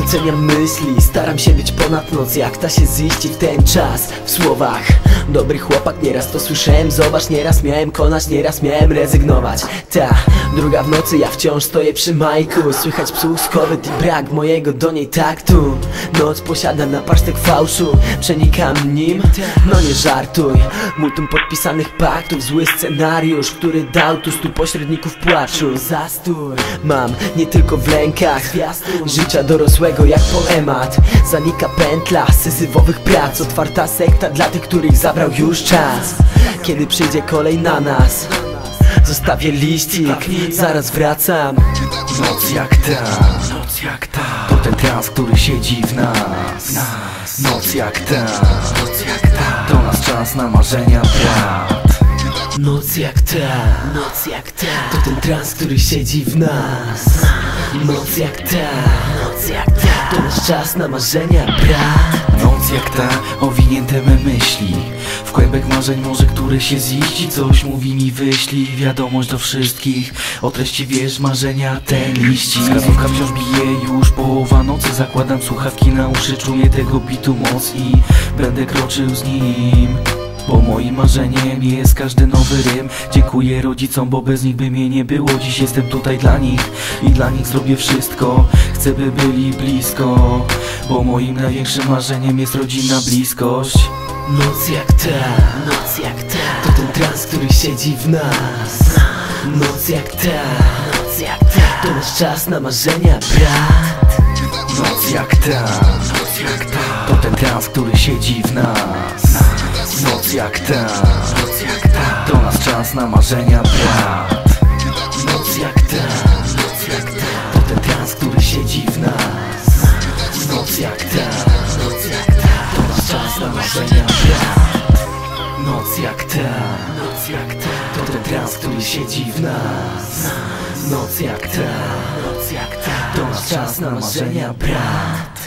Doceniam myśli, staram się być ponad noc Jak ta się ziści w ten czas. W słowach Dobry chłopak, nieraz to słyszałem Zobacz, nieraz miałem konać, nieraz miałem rezygnować. Ta, druga w nocy, ja wciąż stoję przy majku Słychać psów skowyt i brak mojego do niej taktu. Noc posiada napasztek fałszu Przenikam nim, no nie żartuj. Multum podpisanych paktów, zły scenariusz Który dał tu stu pośredników płaczu. Zastój Mam nie tylko w rękach Życia dorosłego jak poemat. Zanika pętla syzyfowych prac. Otwarta sekta dla tych, których zabrał już czas. Kiedy przyjdzie kolej na nas Zostawię liścik, zaraz wracam. Noc jak ta, noc jak ta. To ten trans, który siedzi w nas, Noc jak ta, noc jak ta. To nasz czas na marzenia brat. Noc jak ta, noc jak ta. To ten trans, który siedzi w nas. Noc jak ta, noc jak ta. To nasz czas na marzenia, brat. Noc jak ta, owinięte me myśli. W kłębek marzeń może, które się ziści Coś mówi mi wyślij, wiadomość do wszystkich. O treści wiesz, marzenia ten liści. Wskazówka wciąż bije, już połowa nocy. Zakładam słuchawki na uszy, czuję tego bitu moc I będę kroczył z nim bo moim marzeniem jest każdy nowy rym. Dziękuję rodzicom, bo bez nich by mnie nie było. Dziś jestem tutaj dla nich i dla nich zrobię wszystko. Chcę by byli blisko Bo moim największym marzeniem jest rodzinna bliskość. Noc jak ta, noc jak ta To ten trans, który siedzi w nas. Noc jak ta, noc jak ta To nasz czas na marzenia, brat Noc jak ta, To ten trans, który siedzi w nas. Noc jak ta, To nasz czas na marzenia brat. Noc jak ta, To ten trans, który siedzi w nas. Noc jak ta, To nasz czas na marzenia brat. Noc jak ta. To ten trans, który siedzi w nas. Noc jak ta, czas na marzenia brat